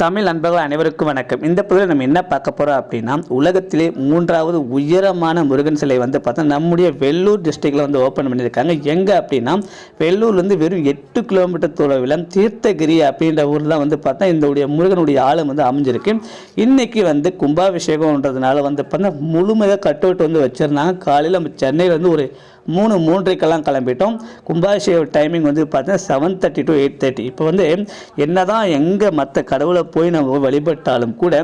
தமிழ் நண்பர்கள் அனைவருக்கும் வணக்கம். இந்த பதிவில் நம்ம என்ன பார்க்க போகிறோம் அப்படின்னா உலகத்திலே மூன்றாவது உயரமான முருகன் சிலை வந்து பார்த்தா நம்முடைய வெள்ளூர் டிஸ்ட்ரிக்டில் வந்து ஓப்பன் பண்ணியிருக்காங்க. எங்கே அப்படின்னா வெள்ளூர்லேருந்து வெறும் எட்டு கிலோமீட்டர் தொலைவில் தீர்த்தகிரி அப்படின்ற ஊரில் தான் வந்து பார்த்தா இந்த உடைய முருகனுடைய ஆழம் வந்து அமைஞ்சிருக்கு. இன்றைக்கி வந்து கும்பாபிஷேகம்ன்றதுனால வந்து பார்த்தா முழுமையாக கட் அவுட் வந்து வச்சுருந்தாங்க. காலையில் நம்ம சென்னையில் வந்து ஒரு மூணு மூன்றைக்கெல்லாம் கிளம்பிட்டோம். கும்பாபிஷேக டைமிங் வந்து பார்த்தீங்கன்னா seven thirty to eight thirty இப்போ வந்து என்ன தான் எங்கே மற்ற கடவுளை போய் நம்ம வழிபட்டாலும் கூட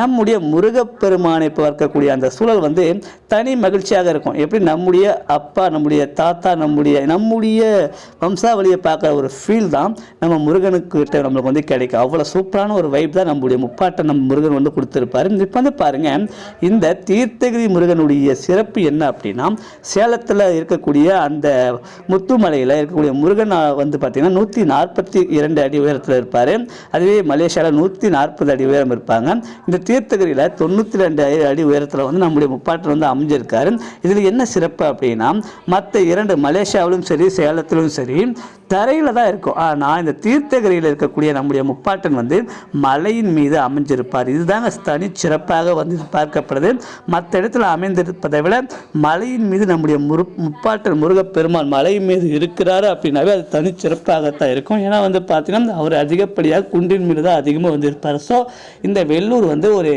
நம்முடைய முருகப்பெருமானை பார்க்கக்கூடிய அந்த சூழல் வந்து தனி மகிழ்ச்சியாக இருக்கும். எப்படி? நம்முடைய அப்பா நம்முடைய தாத்தா நம்முடைய நம்முடைய வம்சாவளியை பார்க்குற ஒரு ஃபீல் தான் நம்ம முருகனுக்கு நம்மளுக்கு வந்து கிடைக்கும். அவ்வளோ சூப்பரான ஒரு வைப் தான் நம்முடைய முப்பாட்டை நம்ம முருகன் வந்து கொடுத்துருப்பாரு. இப்போ வந்து பாருங்கள் இந்த தீர்த்தகிரி முருகனுடைய சிறப்பு என்ன அப்படின்னா சேலத்தில் இருக்கக்கூடிய அந்த முத்துமலையில் இருக்கக்கூடிய முருகன் வந்து பார்த்தீங்கன்னா நூற்றி நாற்பத்தி இரண்டு அடி உயரத்தில் இருப்பார். அதுவே மலேசியாவில் நூற்றி நாற்பது அடி உயரம் இருப்பாங்க. இந்த தீர்த்தகிரியில் தொண்ணூற்றி ரெண்டு அடி உயரத்தில் வந்து நம்முடைய முப்பாட்டில் வந்து அமைஞ்சிருக்காரு. இதில் என்ன சிறப்பு அப்படின்னா மற்ற இரண்டு மலேசியாவிலும் சரி சேலத்திலும் சரி தரையில் தான் இருக்கும். ஆனால் இந்த தீர்த்தகிரியில் இருக்கக்கூடிய நம்முடைய முப்பாட்டன் வந்து மலையின் மீது அமைஞ்சிருப்பார். இதுதாங்க தனி சிறப்பாக வந்து பார்க்கப்படுது. மற்ற இடத்துல அமைந்திருப்பதை விட மலையின் மீது நம்முடைய முரு முப்பாட்டன் முருகப்பெருமான் மலை மீது இருக்கிறாரு அப்படின்னாவே அது தனி சிறப்பாகத்தான் இருக்கும். ஏன்னா வந்து பார்த்தீங்கன்னா அவர் அதிகப்படியாக குன்றின் மீது தான் அதிகமாக வந்து இருப்பார். ஸோ இந்த வெள்ளூர் வந்து ஒரு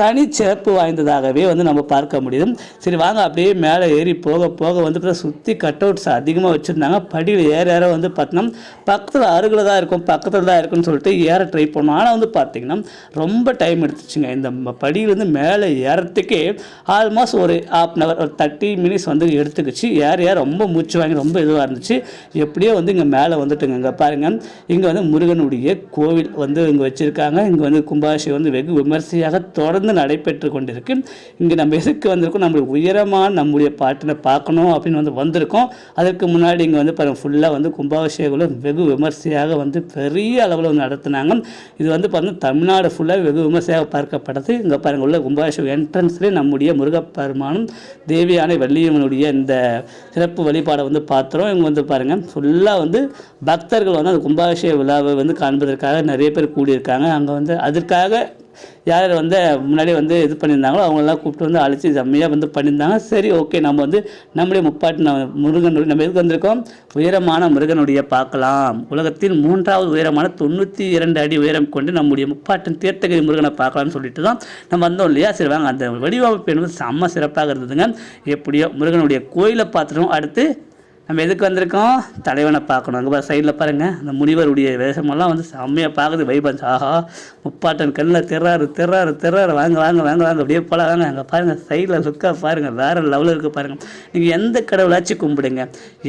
தனி சிறப்பு வாய்ந்ததாகவே வந்து நம்ம பார்க்க முடியும். சரி வாங்க அப்படியே மேலே ஏறி போக போக வந்து பார்த்தா சுற்றி கட் அவுட்ஸ் அதிகமாக வச்சுருந்தாங்க. படியில் ஏற ஏற வந்து பார்த்தோம்னா பக்கத்தில் அருகில் தான் இருக்கும் பக்கத்தில் தான் இருக்குன்னு சொல்லிட்டு ஏற ட்ரை பண்ணோம். ஆனால் வந்து பார்த்திங்கன்னா ரொம்ப டைம் எடுத்துச்சுங்க. இந்த ம- படியிலேருந்து மேலே ஏறத்துக்கே ஆல்மோஸ்ட் ஒரு ஹாஃப் அன் ஹவர் ஒரு தேர்ட்டி மினிட்ஸ் வந்து எடுத்துக்கிச்சு. ஏற ஏற ரொம்ப மூச்சு வாங்கி ரொம்ப இதுவாக இருந்துச்சு. எப்படியோ வந்து இங்கே மேலே வந்துட்டுங்க. இங்கே பாருங்கள் இங்கே வந்து முருகனுடைய கோவில் வந்து இங்கே வச்சுருக்காங்க. இங்கே வந்து கும்பாபிஷேகம் வந்து வெகு விமர்சையாக தொடர்ந்து நடைபெற்று கொண்டிருக்கு. இங்கே நம்ம எதுக்கு வந்திருக்கோம்? நம்மளுக்கு உயரமான நம்முடைய பாட்டினை பார்க்கணும் அப்படின்னு வந்து வந்திருக்கோம். அதற்கு முன்னாடி இங்கே வந்து பாருங்கள் ஃபுல்லாக வந்து கும்பாபிஷேகம் வெகு விமர்சையாக வந்து பெரிய அளவில் வந்து நடத்துனாங்க. இது வந்து பார்த்தீங்கன்னா தமிழ்நாடு ஃபுல்லாக வெகு விமர்சையாக பார்க்கப்படுது. இங்கே பாருங்கள் உள்ள கும்பாபிஷேகம் என்ட்ரன்ஸ்லேயே நம்முடைய முருகப்பெருமானும் தேவியான வள்ளியம்மனுடைய இந்த சிறப்பு வழிபாடை வந்து பார்த்துறோம். இவங்க வந்து பாருங்கள் ஃபுல்லாக வந்து பக்தர்கள் வந்து அந்த கும்பாபிஷேக விழாவை வந்து காண்பதற்காக நிறைய பேர் கூடியிருக்காங்க. அங்கே வந்து அதற்காக யார் யார் வந்து முன்னாடி வந்து இது பண்ணியிருந்தாங்களோ அவங்களெல்லாம் கூப்பிட்டு வந்து அழைச்சி செம்மையாக வந்து பண்ணியிருந்தாங்க. சரி ஓகே நம்ம வந்து நம்முடைய முப்பாட்டு நம்ம முருகனுடைய நம்ம எதுக்கு வந்திருக்கோம்? உயரமான முருகனுடைய பார்க்கலாம். உலகத்தில் மூன்றாவது உயரமான தொண்ணூற்றி இரண்டு அடி உயரம் கொண்டு நம்முடைய முப்பாட்டின் தீர்த்தகிரி முருகனை பார்க்கலாம்னு சொல்லிட்டு தான் நம்ம வந்தோம் இல்லையா? சரி வாங்க அந்த வடிவமைப்பு என்பது செம்ம சிறப்பாக இருந்ததுங்க. எப்படியோ முருகனுடைய கோயிலை பார்த்துட்டோம். அடுத்து நம்ம எதுக்கு வந்திருக்கோம்? தலைவனை பார்க்கணும். அங்கே சைடில் பாருங்கள் அந்த முனிவருடைய வேஷமெல்லாம் வந்து செம்மையாக பார்க்குது வைபன்ஸ் ஆஹா முப்பாட்டன் கண்ணில் திறாரு திறாரு திறாரு வாங்க வாங்க வாங்க வாங்க. அப்படியே போல வாங்க அங்கே பாருங்கள் சைடில் லுக்காக பாருங்கள் வேறு லெவலில் இருக்குது பாருங்கள் நீங்கள் எந்த கடவுளாச்சும் கும்பிடுங்க.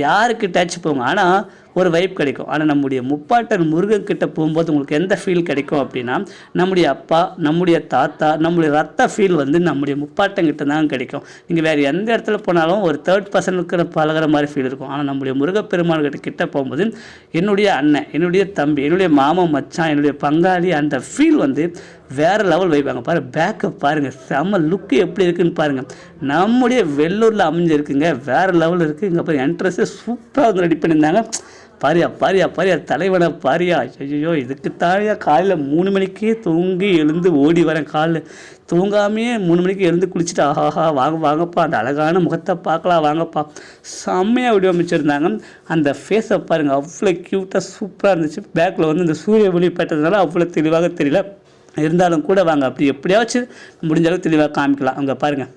யாருக்கிட்டாச்சும் போங்க. ஆனால் ஒரு வைப் கிடைக்கும். ஆனால் நம்முடைய முப்பாட்டன் முருகன் கிட்ட போகும்போது உங்களுக்கு எந்த ஃபீல் கிடைக்கும் அப்படின்னா நம்முடைய அப்பா நம்முடைய தாத்தா நம்முடைய ரத்த ஃபீல் வந்து நம்முடைய முப்பாட்டங்கிட்ட தான் கிடைக்கும். நீங்கள் வேறு எந்த இடத்துல போனாலும் ஒரு தேர்ட் பர்சனுக்கு பழகுற மாதிரி ஃபீல் இருக்கும். ஆனால் நம்முடைய முருகப்பெருமான் கிட்ட கிட்ட போகும்போது என்னுடைய அண்ணன் என்னுடைய தம்பி என்னுடைய மாமன் மச்சான் என்னுடைய பங்காளி அந்த ஃபீல் வந்து வேறு லெவல் வைப்பாங்க பாரு பேக்கப் பாருங்கள் செம்ம லுக்கு எப்படி இருக்குன்னு பாருங்கள் நம்முடைய வெள்ளூரில் அமைஞ்சிருக்குங்க. வேறு லெவல் இருக்குது இங்கே பாருங்கள் என்ட்ரன்ஸே சூப்பராக வந்து ரெடி பண்ணியிருந்தாங்க. பாரியா பாரியா பாரியா தலைவனை பாரியா ஐயோ இதுக்கு தாயா காலையில் மூணு மணிக்கே தூங்கி எழுந்து ஓடி வரேன் காலில் தூங்காமையே மூணு மணிக்கு எழுந்து குளிச்சுட்டு ஆஹாஹா வாங்க வாங்கப்பா அந்த அழகான முகத்தை பார்க்கலாம் வாங்கப்பா செம்மையாக வடிவமைச்சிருந்தாங்க அந்த ஃபேஸை பாருங்கள் அவ்வளோ க்யூட்டாக சூப்பராக இருந்துச்சு பேக்கில் வந்து இந்த சூரிய ஒளி பட்டதுனால அவ்வளோ தெளிவாக தெரியல இருந்தாலும் கூட வாங்க அப்படி எப்படியாச்சும் முடிஞ்ச அளவுக்கு தெளிவாக காமிக்கலாம் அங்கே பாருங்கள்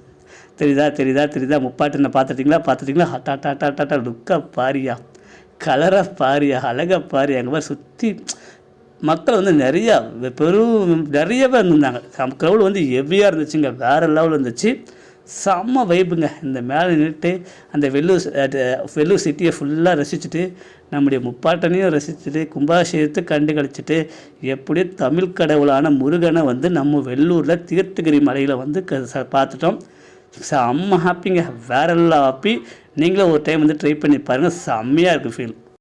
தெரியுதா தெரியுதா தெரியுதா முப்பாட்டுன்னு பார்த்துட்டிங்களா பார்த்துட்டிங்களா ஹட்டா டாட்டா டாட்டா லுக்கா பாரியா கலரை பாரியா அழகாக பாரியா எங்கள் மாதிரி சுற்றி மக்கள் வந்து நிறையா பெரும் நிறைய பேர் இருந்திருந்தாங்க க்ரௌடு வந்து ஹெவியாக இருந்துச்சுங்க. வேறு லெவலில் இருந்துச்சு. செம்ம வைப்புங்க இந்த மேலே நின்றுட்டு அந்த வெள்ளூர் வெள்ளூர் சிட்டியை ஃபுல்லாக ரசிச்சுட்டு நம்முடைய முப்பாட்டனையும் ரசிச்சுட்டு கும்பாபிஷேகத்தை கண்டு கழிச்சிட்டு எப்படியும் தமிழ் கடவுளான முருகனை வந்து நம்ம வெள்ளூரில் தீர்த்தகிரி மலையில் வந்து க ச- பார்த்துட்டோம். செம்ம ஹாப்பிங்க வேற எல்லாம் ஹாப்பி நீங்களும் ஒரு டைம் வந்து ட்ரை பண்ணி பாருங்கள் செம்மையாக இருக்குது ஃபீல்